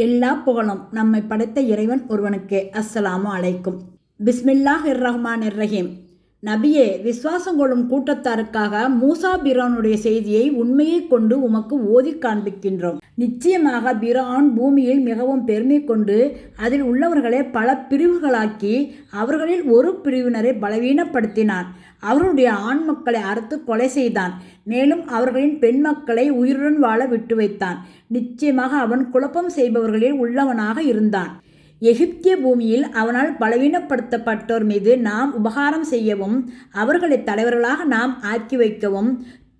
எல்லா புகழும் நம்மை படைத்த இறைவன் ஒருவனுக்கே. அஸ்ஸலாமு அலைக்கும். பிஸ்மில்லாஹ் ரஹ்மான் ரஹீம். நபியே விசுவாசம் கொள்ளும் கூட்டத்தாருக்காக மூசா பிரானுடைய செய்தியை உண்மையை கொண்டு உமக்கு ஓதி காண்பிக்கின்றோம். நிச்சயமாக பிரான் பூமியில் மிகவும் பெருமை கொண்டு அதில் உள்ளவர்களை பல பிரிவுகளாக்கி அவர்களில் ஒரு பிரிவினரை பலவீனப்படுத்தினான். அவருடைய ஆண் மக்களை அறுத்து கொலை செய்தான். மேலும் அவர்களின் பெண் மக்களை உயிருடன் வாழ விட்டு வைத்தான் நிச்சயமாக அவன் குழப்பம் செய்பவர்களில் உள்ளவனாக இருந்தான். எகிப்திய பூமியில் அவனால் பலவீனப்படுத்தப்பட்டோர் மீது நாம் உபகாரம் செய்யவும் அவர்களை தலைவர்களாக நாம் ஆக்கி வைக்கவும்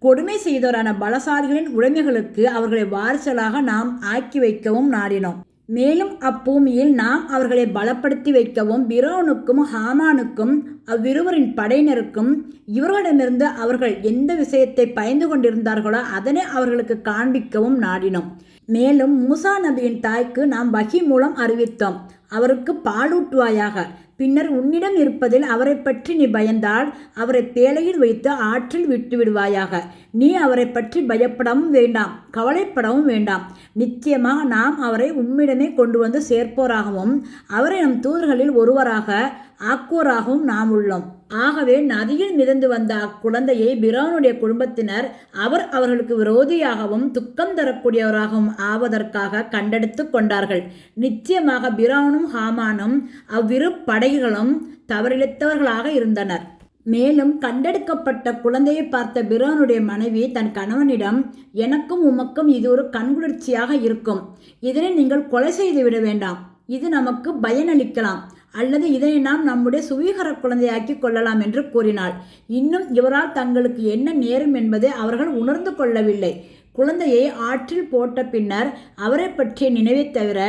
கொடுமை செய்தோரான பலசாலிகளின் உடைமைகளுக்கு அவர்களை வாரிசலாக நாம் ஆக்கி வைக்கவும் நாடினோம். மேலும் அப்பூமியில் நாம் அவர்களை பலப்படுத்தி வைக்கவும் பிரோனுக்கும் ஹாமானுக்கும் அவ்விருவரின் படையினருக்கும் இவர்களிடமிருந்து அவர்கள் எந்த விஷயத்தை பயந்து கொண்டிருந்தார்களோ அதனை அவர்களுக்கு காண்பிக்கவும் நாடினோம். மேலும் மூசா நபியின் தாய்க்கு நாம் வகி மூலம் அறிவித்தோம். அவருக்கு பாலூட்டுவாயாக. பின்னர் உன்னிடம் இருப்பதில் அவரை பற்றி நீ பயந்தால் அவரை தேலையில் வைத்து ஆற்றில் விட்டு விடுவாயாக. நீ அவரை பற்றி பயப்படவும் வேண்டாம் கவலைப்படவும் வேண்டாம். நிச்சயமாக நாம் அவரை உம்மிடமே கொண்டு வந்து சேர்ப்போராகவும் அவரை நம் தூதர்களில் ஒருவராக ஆக்குவோராகவும் நாம் உள்ளோம். ஆகவே நதியில் மிதந்து வந்த அக்குழந்தையை பிரானுடைய குடும்பத்தினர் அவர் அவர்களுக்கு விரோதியாகவும் துக்கம் தரக்கூடியவராகவும் ஆவதற்காக கண்டெடுத்து கொண்டார்கள். நிச்சயமாக பிரானும் ஹாமானும் அவ்விரு படைகளும் தவறிழைத்தவர்களாக இருந்தனர். மேலும் கண்டெடுக்கப்பட்ட குழந்தையை பார்த்த பிரானுடைய மனைவி தன் கணவனிடம் எனக்கும் உமக்கும் இது ஒரு கண்குளிர்ச்சியாக இருக்கும். இதனை நீங்கள் கொலை செய்து விட வேண்டாம். இது நமக்கு பயனளிக்கலாம். அல்லது இதனை நாம் நம்முடைய சுவீகர குழந்தையாக்கி கொள்ளலாம் என்று கூறினாள். இன்னும் இவரால் தங்களுக்கு என்ன நேரும் என்பதை அவர்கள் உணர்ந்து கொள்ளவில்லை. குழந்தையை ஆற்றில் போட்ட பின்னர் அவரை பற்றிய நினைவை தவிர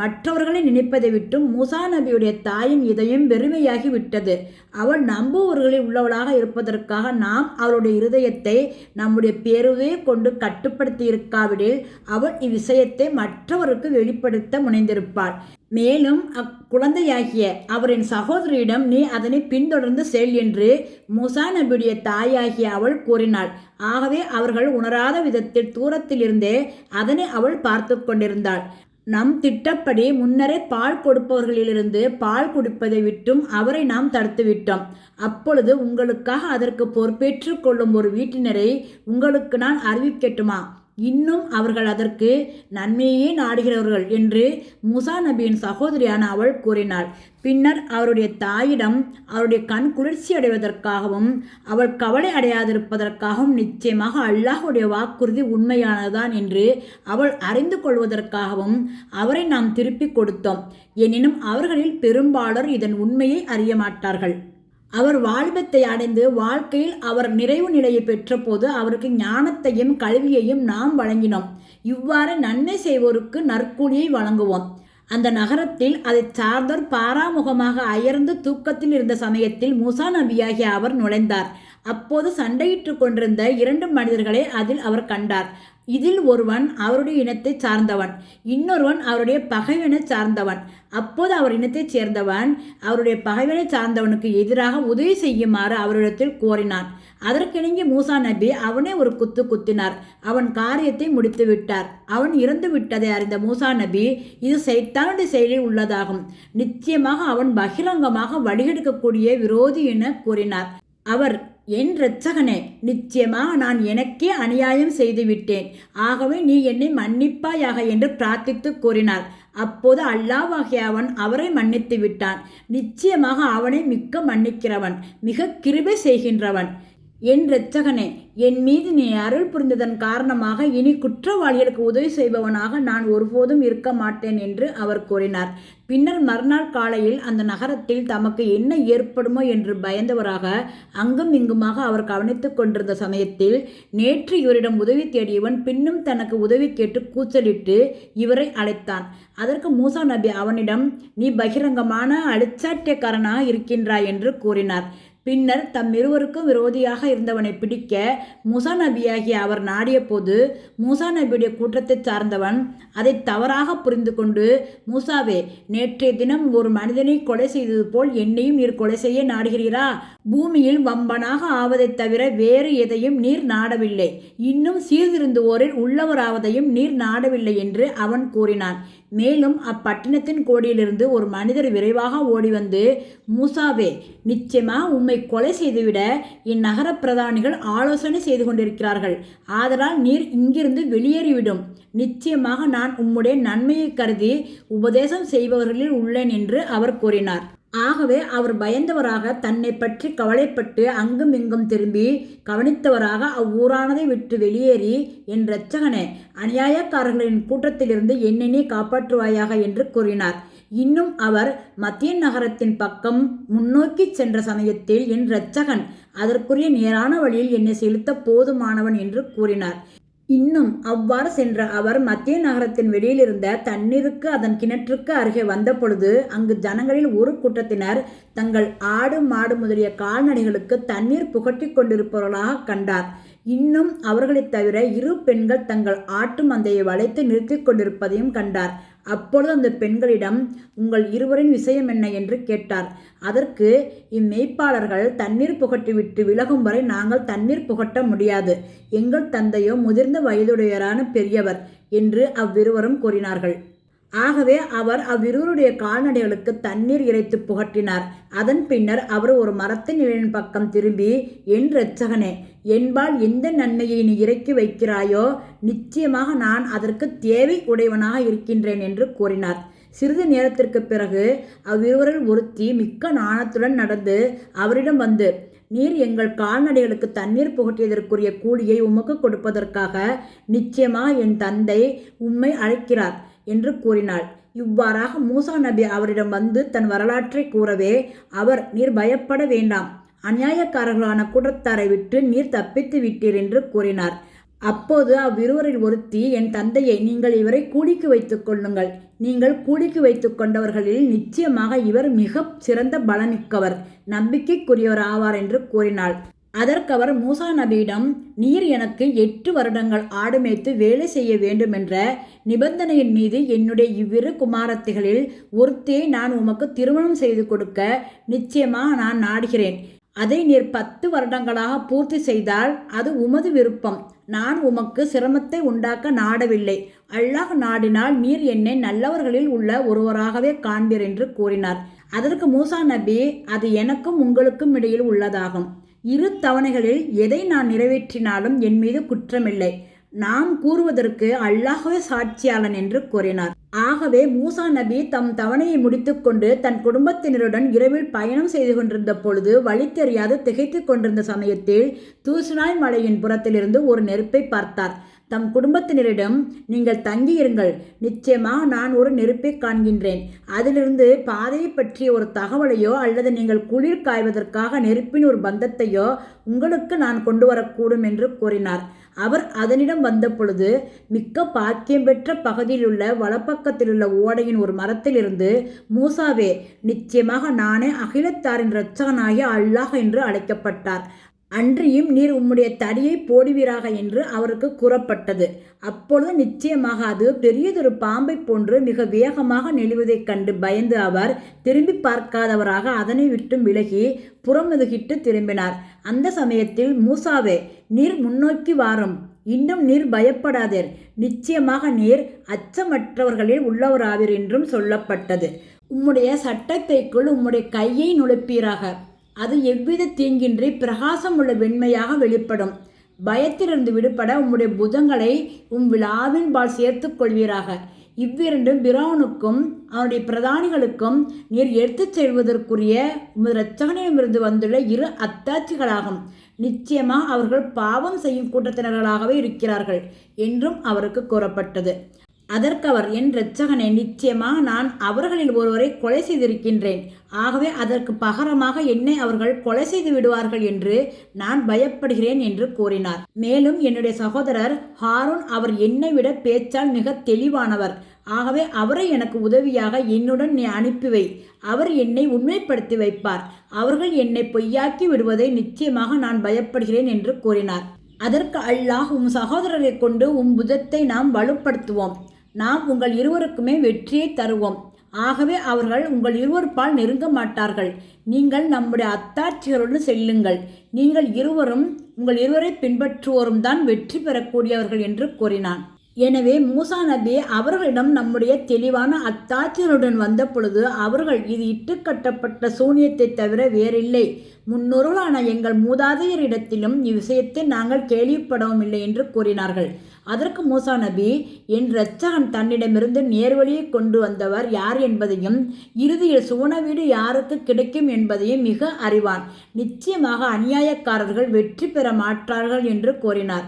மற்றவர்களை நினைப்பதை விட்டும் மூசா நபியுடைய தாயின் இதயம் வெறுமையாகி விட்டது. அவள் நம்புவர்களில் உள்ளவளாக இருப்பதற்காக நாம் அவளுடைய இருதயத்தை நம்முடைய பேருவே கொண்டு கட்டுப்படுத்தி இருக்காவிடில் அவள் இவ்விஷயத்தை மற்றவருக்கு வெளிப்படுத்த முனைந்திருப்பாள். மேலும் அக்குழந்தையாகிய அவரின் சகோதரியிடம் நீ அதனை பின்தொடர்ந்து செல் என்று முசா நபியுடைய தாயாகிய அவள் கூறினாள். ஆகவே அவர்கள் உணராத விதத்தில் தூரத்திலிருந்தே அதனை அவள் பார்த்து கொண்டிருந்தாள். நம் திட்டப்படி முன்னரே பால் கொடுப்பவர்களிலிருந்து பால் குடிப்பதை விட்டும் அவரை நாம் தடுத்துவிட்டோம். அப்பொழுது உங்களுக்காக அதற்கு பொறுப்பேற்று கொள்ளும் ஒரு வீட்டினரை உங்களுக்கு நான் அறிவிக்கட்டுமா? இன்னும் அவர்கள் அதற்கு நன்மையே நாடுகிறவர்கள் என்று முசா நபியின் சகோதரியான அவள் கூறினாள். பின்னர் அவருடைய தாயிடம் அவருடைய கண் குளிர்ச்சி அடைவதற்காகவும் அவள் கவலை அடையாதிருப்பதற்காகவும் நிச்சயமாக அல்லாஹுடைய வாக்குறுதி உண்மையானதுதான் என்று அவள் அறிந்து கொள்வதற்காகவும் அவரை நாம் திருப்பிக் கொடுத்தோம். எனினும் அவர்களில் பெரும்பாலர் இதன் உண்மையை அறிய மாட்டார்கள். அவர் வாலிபத்தை அடைந்து வாழ்க்கையில் அவர் நிறைவு நிலையை பெற்றபோது அவருக்கு ஞானத்தையும் கல்வியையும் நாம் வழங்கினோம். இவ்வாறு நன்மை செய்வோருக்கு நற்கூலியை வழங்குவோம். அந்த நகரத்தில் அதை சார்ந்தோர் பாராமுகமாக அயர்ந்து தூக்கத்தில் இருந்த சமயத்தில் முசா நபியாகிய அவர் நுழைந்தார். அப்போது சண்டையிட்டு கொண்டிருந்த இரண்டு மனிதர்களை அதில் அவர் கண்டார். இதில் ஒருவன் அவருடைய இனத்தை சார்ந்தவன் இன்னொருவன் அவருடைய பகைவனை சார்ந்தவன். அப்போது அவர் இனத்தைச் சேர்ந்தவன் அவருடைய பகைவனை சார்ந்தவனுக்கு எதிராக உதவி செய்யுமாறு அவரிடத்தில் கோரினான். அதற்கிணங்கி மூசா நபி அவனே ஒரு குத்து குத்தினார். அவன் காரியத்தை முடித்து விட்டார். அவன் இறந்து விட்டதை அறிந்த மூசா நபி இது சைத்தானுடைய செயலில் உள்ளதாகும். நிச்சயமாக அவன் பகிரங்கமாக வழிகெடுக்கக்கூடிய விரோதி என கூறினார். அவர் என் இரட்சகனே நிச்சயமாக நான் எனக்கே அநியாயம் செய்துவிட்டேன். ஆகவே நீ என்னை மன்னிப்பாயாக என்று பிரார்த்தித்து கூறினார் அப்போது அல்லாவாகிய அவன் அவரை மன்னித்து விட்டான் நிச்சயமாக அவனை மிக்க மன்னிக்கிறவன் மிக கிருபை செய்கின்றவன். என் இரட்சகனே என் மீது நீ அருள் புரிந்ததன் காரணமாக இனி குற்றவாளிகளுக்கு உதவி செய்பவனாக நான் ஒருபோதும் இருக்க மாட்டேன் என்று அவர் கூறினார். பின்னர் மறுநாள் காலையில் அந்த நகரத்தில் தமக்கு என்ன ஏற்படுமோ என்று பயந்தவராக அங்கும் இங்குமாக அவர் கவனித்துக் கொண்டிருந்த சமயத்தில் நேற்று இவரிடம் உதவி தேடியவன் பின்னும் தனக்கு உதவி கேட்டு கூச்சலிட்டு இவரை அழைத்தான். அதற்கு மூசா நபி அவனிடம் நீ பகிரங்கமான அழிச்சாட்டியக்காரனாக இருக்கின்றாய் என்று கூறினார். பின்னர் தம் இருவருக்கும் விரோதியாக இருந்தவனை பிடிக்க மூசா நபியாகிய அவர் நாடிய போது மூசா நபியுடைய கூட்டத்தை சார்ந்தவன் அதை தவறாக புரிந்து கொண்டு மூசாவே நேற்றைய தினம் ஒரு மனிதனை கொலை செய்தது போல் என்னையும் நீர் கொலை செய்ய நாடுகிறீரா? பூமியில் வம்பனாக ஆவதைத் தவிர வேறு எதையும் நீர் நாடவில்லை. இன்னும் சீர்திருந்துவோரில் உள்ளவராவதையும் நீர் நாடவில்லை என்று அவன் கூறினான். மேலும் அப்பட்டினத்தின் கோடியிலிருந்து ஒரு மனிதர் விரைவாக ஓடி வந்து மூசாவே நிச்சயமாக உம்மை கொலை செய்துவிட இந்நகர பிரதானிகள் ஆலோசனை செய்து கொண்டிருக்கிறார்கள். ஆதலால் நீர் இங்கிருந்து வெளியேறிவிடும். நிச்சயமாக நான் உம்முடைய நன்மையை கருதி உபதேசம் செய்பவர்களில் உள்ளேன் என்று அவர் கூறினார். ஆகவே அவர் பயந்தவராக தன்னை பற்றி கவலைப்பட்டு அங்கும் இங்கும் திரும்பி கவனித்தவராக அவ்வூரானதை விட்டு வெளியேறி என் இரட்சகனே அநியாயக்காரர்களின் கூட்டத்திலிருந்து என்னென்னே காப்பாற்றுவாயாக என்று கூறினார். இன்னும் அவர் மத்திய நகரத்தின் பக்கம் முன்னோக்கி சென்ற சமயத்தில் என் இரட்சகன் அதற்குரிய நேரான வழியில் என்னை செலுத்த போதுமானவன் என்று கூறினார். இன்னும் அவ்வாறு சென்ற அவர் மத்திய நகரத்தின் வெளியிலிருந்த தண்ணீருக்கு அதன் கிணற்றுக்கு அருகே வந்தபொழுது அங்கு ஜனங்களில் ஒரு கூட்டத்தினர் தங்கள் ஆடு மாடு முதலிய கால்நடைகளுக்கு தண்ணீர் புகட்டி கொண்டிருப்பவர்களாக கண்டார். இன்னும் அவர்களைத் தவிர இரு பெண்கள் தங்கள் ஆட்டு மந்தையை வளைத்து நிறுத்தி கொண்டிருப்பதையும் கண்டார். அப்பொழுது அந்த பெண்களிடம் உங்கள் இருவரின் விஷயம் என்ன? என்று கேட்டார். அதற்கு இம்மெய்ப்பாளர்கள் தண்ணீர் புகட்டிவிட்டு விலகும் வரை நாங்கள் தண்ணீர் புகட்ட முடியாது. எங்கள் தந்தையோ முதிர்ந்த வயதுடையரான பெரியவர் என்று அவ்விருவரும் கூறினார்கள். ஆகவே அவர் அவ்விருவருடைய கால்நடைகளுக்கு தண்ணீர் இறைத்து புகட்டினார். அதன் பின்னர் அவர் ஒரு மரத்தின் நிழலின் பக்கம் திரும்பி என் இரட்சகனே என்பால் எந்த நன்மையை நீ இறக்கி வைக்கிறாயோ நிச்சயமாக நான் அதற்கு தேவை உடையவனாக இருக்கின்றேன் என்று கூறினார். சிறிது நேரத்திற்கு பிறகு அவ்விருவரில் ஒருத்தி மிக்க நாணத்துடன் நடந்து அவரிடம் வந்து நீர் எங்கள் கால்நடைகளுக்கு தண்ணீர் புகட்டியதற்குரிய கூலியை உமக்கு கொடுப்பதற்காக நிச்சயமாக என் தந்தை உம்மை அழைக்கிறார். என்று கூறினாள். இவ்வாறாக மூசா நபி அவரிடம் வந்து தன் வரலாற்றை கூறவே அவர் நீர் பயப்பட வேண்டாம். அநியாயக்காரர்களான கூட்டத்தாரை விட்டு நீர் தப்பித்து விட்டீர் என்று கூறினார். அப்போது அவ்விருவரில் ஒருத்தி என் தந்தையை நீங்கள் இவரை கூலிக்கு வைத்துக் கொள்ளுங்கள். நீங்கள் கூலிக்கு வைத்துக் கொண்டவர்களில் நிச்சயமாக இவர் மிக சிறந்த பலமிக்கவர். நம்பிக்கைக்குரியவர் ஆவார் என்று கூறினாள். அதற்கவர் மூசா நபியிடம் நீர் எனக்கு எட்டு வருடங்கள் ஆடு மேய்த்து வேலை செய்ய வேண்டுமென்ற நிபந்தனையின் மீது என்னுடைய இவ்விரு குமாரத்திகளில் ஒருத்தே நான் உமக்கு திருமணம் செய்து கொடுக்க நிச்சயமாக நான் நாடுகிறேன். அதை நீர் பத்து வருடங்களாக பூர்த்தி செய்தால் அது உமது விருப்பம். நான் உமக்கு சிரமத்தை உண்டாக்க நாடவில்லை. அல்லாஹ் நாடினால் நீர் என்னை நல்லவர்களில் உள்ள ஒருவராகவே காண்பீர் என்று கூறினார். அதற்கு மூசா நபி அது எனக்கும் உங்களுக்கும் இடையில் உள்ளதாகும். இரு தவணைகளில் எதை நான் நிறைவேற்றினாலும் என் மீது குற்றமில்லை. நாம் கூறுவதற்கு அல்லாஹவே சாட்சியாளன் என்று கூறினார். ஆகவே மூசா நபி தம் தவணையை முடித்துக்கொண்டு தன் குடும்பத்தினருடன் இரவில் பயணம் செய்து கொண்டிருந்த பொழுது வழி தெரியாது திகைத்து கொண்டிருந்த சமயத்தில் தூசுனாய் மலையின் புறத்திலிருந்து ஒரு நெருப்பை பார்த்தார். தம் குடும்பத்தினரிடம் நீங்கள் தங்கியிருங்கள். நிச்சயமாக நான் ஒரு நெருப்பை காண்கின்றேன். அதிலிருந்து பாதையை பற்றிய ஒரு தகவலையோ அல்லது நீங்கள் குளிர் காய்வதற்காக நெருப்பின் ஒரு பந்தத்தையோ உங்களுக்கு நான் கொண்டு வரக்கூடும் என்று கூறினார். அவர் அதனிடம் வந்த பொழுது மிக்க பாக்கியம் பெற்ற பகுதியிலுள்ள வலப்பக்கத்திலுள்ள ஓடையின் ஒரு மரத்திலிருந்து மூசாவே நிச்சயமாக நானே அகிலத்தாரின் இரட்சகனாகிய அல்லாஹ் என்று அழைக்கப்பட்டார். அன்றியும் நீர் உம்முடைய தடியை போடுவீராக என்று அவருக்கு கூறப்பட்டது. அப்பொழுது நிச்சயமாக அது பெரியதொரு பாம்பை போன்று மிக வேகமாக நெளிவதைக் கண்டு பயந்து அவர் திரும்பி பார்க்காதவராக அதனை விட்டு விலகி புறமுதுகிட்டு திரும்பினார். அந்த சமயத்தில் மூசாவே நீர் முன்னோக்கி வாரும். இன்னும் நீர் பயப்படாதீர். நிச்சயமாக நீர் அச்சமற்றவர்களில் உள்ளவராவீர் என்றும் சொல்லப்பட்டது. உம்முடைய சட்டத்தைக்குள் உம்முடைய கையை நுழைப்பீராக. அது எவ்வித தீங்கின்றி பிரகாசம் உள்ள வெண்மையாக வெளிப்படும். பயத்திலிருந்து விடுபட உம்முடைய புதங்களை உம் விழாவின் பால் சேர்த்து கொள்வீராக. இவ்விரண்டும் பிரானுக்கும் அவனுடைய பிரதானிகளுக்கும் நீர் எடுத்துச் செல்வதற்குரிய உமது இரட்சகனிடமிருந்து வந்துள்ள இரு அத்தாட்சிகளாகும். நிச்சயமாக அவர்கள் பாவம் செய்யும் கூட்டத்தினர்களாகவே இருக்கிறார்கள் என்றும் அவருக்கு கூறப்பட்டது. அதற்கவர் என் இரட்சகனே நிச்சயமாக நான் அவர்களில் ஒருவரை கொலை செய்திருக்கின்றேன். ஆகவே அதற்கு பகரமாக என்னை அவர்கள் கொலை செய்து விடுவார்கள் என்று நான் பயப்படுகிறேன் என்று கூறினார். மேலும் என்னுடைய சகோதரர் ஹாரூன் அவர் என்னை விட பேச்சால் மிக தெளிவானவர். ஆகவே அவரை எனக்கு உதவியாக என்னுடன் நீ அனுப்பி வை. அவர் என்னை உண்மைப்படுத்தி வைப்பார். அவர்கள் என்னை பொய்யாக்கி விடுவதை நிச்சயமாக நான் பயப்படுகிறேன் என்று கூறினார். அதற்கு அல்லாஹ் உம் சகோதரரை கொண்டு உம் புதத்தை நாம் வலுப்படுத்துவோம். நாம் உங்கள் இருவருக்குமே வெற்றியை தருவோம். ஆகவே அவர்கள் உங்கள் இருவருப்பால் நெருங்க மாட்டார்கள். நீங்கள் நம்முடைய அத்தாட்சிகளுடன் செல்லுங்கள். நீங்கள் இருவரும் உங்கள் இருவரை பின்பற்றுவோரும் தான் வெற்றி பெறக்கூடியவர்கள் என்று கூறினான். எனவே மூசா நபி அவர்களிடம் நம்முடைய தெளிவான அத்தாட்சியருடன் வந்த பொழுது அவர்கள் இது இட்டுக்கட்டப்பட்ட சூனியத்தை தவிர வேறில்லை. முன்னொருளான எங்கள் மூதாதையரிடத்திலும் இவ்விஷயத்தை நாங்கள் கேள்விப்படவும் இல்லை என்று கூறினார்கள். அதற்கு மூசா நபி என் இரட்சகன் தன்னிடமிருந்து நேர்வழியை கொண்டு வந்தவர் யார் என்பதையும் இறுதியில் சுவன வீடு யாருக்கு கிடைக்கும் என்பதையும் மிக அறிவான் நிச்சயமாக அநியாயக்காரர்கள் வெற்றி பெற மாட்டார்கள் என்று கூறினார்.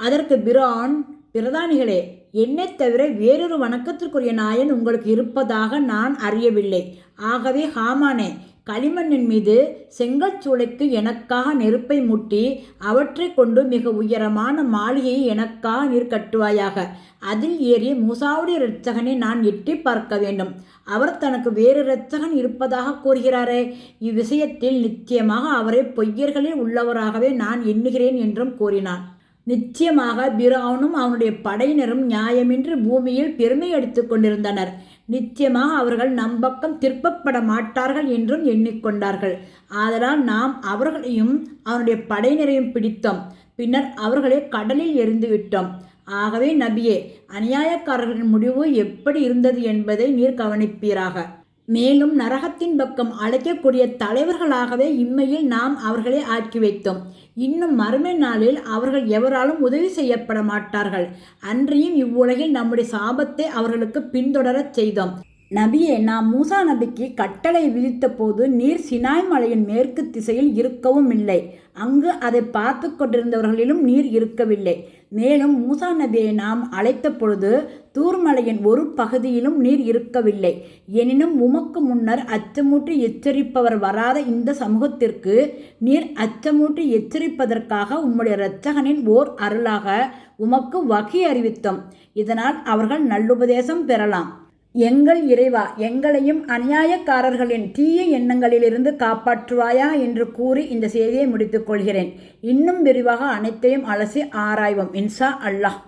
அதற்கு பிரான் பிரதானிகளே என்னைத் தவிர வேறொரு வணக்கத்திற்குரிய நாயன் உங்களுக்கு இருப்பதாக நான் அறியவில்லை. ஆகவே ஹாமானே களிமண்ணின் மீது செங்கல் சூளைக்கு எனக்காக நெருப்பை முட்டி அவற்றை கொண்டு மிக உயரமான மாளிகையை எனக்காக நீர் கட்டுவாயாக. அதில் ஏறி மூசாவுடைய இரட்சகனை நான் எட்டி பார்க்க வேண்டும். அவர் தனக்கு வேறு இரட்சகன் இருப்பதாக கூறுகிறாரே. இவ்விஷயத்தில் நிச்சயமாக அவரை பொய்யர்களில் உள்ளவராகவே நான் எண்ணுகிறேன் என்றும் கூறினான். நிச்சயமாக பிரவுனும் அவனுடைய படையினரும் நியாயமின்றி பூமியில் பெருமை எடுத்து கொண்டிருந்தனர். நிச்சயமாக அவர்கள் நம் பக்கம் திருப்பப்பட மாட்டார்கள் என்றும் எண்ணிக்கொண்டார்கள். ஆதலால் நாம் அவர்களையும் அவனுடைய படையினரையும் பிடித்தோம். பின்னர் அவர்களை கடலில் எரிந்து விட்டோம். ஆகவே நபியே அநியாயக்காரர்களின் முடிவு எப்படி இருந்தது என்பதை நீர் கவனிப்பீராக. மேலும் நரகத்தின் பக்கம் அழைக்கக்கூடிய தலைவர்களாகவே இம்மையில் நாம் அவர்களை ஆக்கி வைத்தோம். இன்னும் மறுமை நாளில் அவர்கள் எவராலும் உதவி செய்யப்பட மாட்டார்கள். அன்றியும் இவ்வுலகில் நம்முடைய சாபத்தை அவர்களுக்கு பின்தொடரச் செய்தோம். நபியே நாம் மூசா நபிக்கு கட்டளை விதித்த போது நீர் சினாய் மலையின் மேற்கு திசையில் இருக்கவும் இல்லை. அங்கு அதை பார்த்து கொண்டிருந்தவர்களிலும் நீர் இருக்கவில்லை. மேலும் மூசா நபியை நாம் அழைத்த பொழுது தூர்மலையின் ஒரு பகுதியிலும் நீர் இருக்கவில்லை. எனினும் உமக்கு முன்னர் அச்சமூட்டி எச்சரிப்பவர் வராத இந்த சமூகத்திற்கு நீர் அச்சமூட்டி எச்சரிப்பதற்காக உம்முடைய இரட்சகனின் ஓர் அருளாக உமக்கு வகை அறிவித்தோம். இதனால் அவர்கள் நல்லுபதேசம் பெறலாம். எங்கள் இறைவா எங்களையும் அநியாயக்காரர்களின் தீய எண்ணங்களிலிருந்து காப்பாற்றுவாயா என்று கூறி இந்த செய்தியை முடித்துக் கொள்கிறேன். இன்னும் விரிவாக அனைத்தையும் அலசி ஆராய்வோம். இன்சா அல்லாஹ்.